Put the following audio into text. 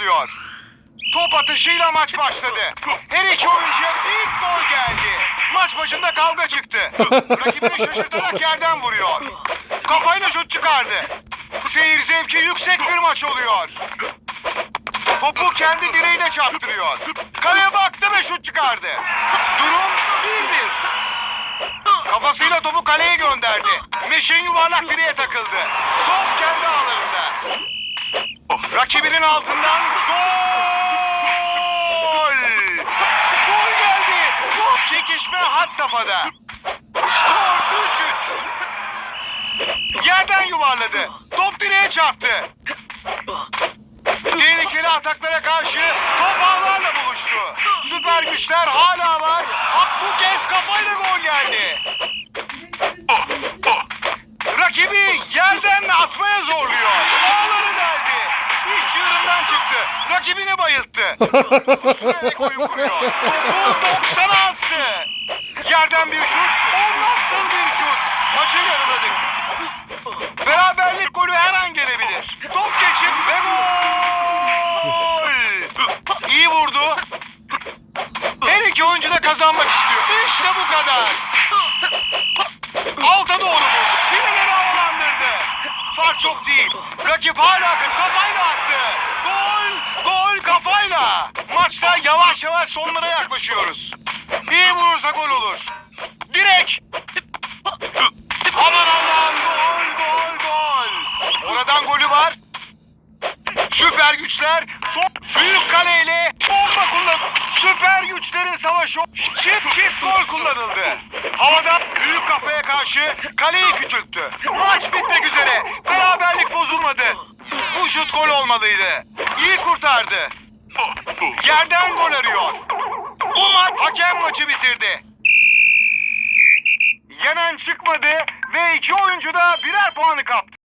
başlıyor. Top atışıyla maç başladı. Her iki oyuncuya ilk gol geldi. Maç başında kavga çıktı. Rakibini şaşırtarak yerden vuruyor. Kafayla şut çıkardı. Seyir zevki yüksek bir maç oluyor. Topu kendi direğine çarptırıyor. Kaleye baktı ve şut çıkardı. Durum 1-1. Kafasıyla topu kaleye gönderdi. Meşin yuvarlak direğe takıldı. Top kendi ağlarında. Rakibinin altından gol! Gol geldi. Çekişme had safhada. Skor 3-3. Yerden yuvarladı. Top direğe çarptı. Tehlikeli ataklara karşı top ağlarla buluştu. Süper güçler hala var. Bu kez kafayla gol geldi. Çıktı. Rakibini bayılttı. Üstüne oyun kuruyor. Topu 90'a astı. Yerden bir şut. O nasıl bir şut? Maçı yarıladık. Beraberlik golü her an gelebilir. Top geçip ve gol! İyi vurdu. Her iki oyuncu da kazanmak Fark çok değil. Rakip hala kafayla attı. Gol! Gol kafayla. Maçta yavaş yavaş sonlara yaklaşıyoruz. İyi vurursa gol olur. Direkt. Aman Allah'ım gol gol gol. Oradan golü var. Süper güçler son büyük kaleyle bomba kullan. Süper güçlerin savaşı çift çift gol kullanıldı. Karşı kaleyi küçülttü. Maç bitmek üzere. Beraberlik bozulmadı. Bu şut gol olmalıydı. İyi kurtardı. Yerden gol arıyor. Bu maç hakem maçı bitirdi. Yenen çıkmadı ve iki oyuncu da birer puanı kaldı.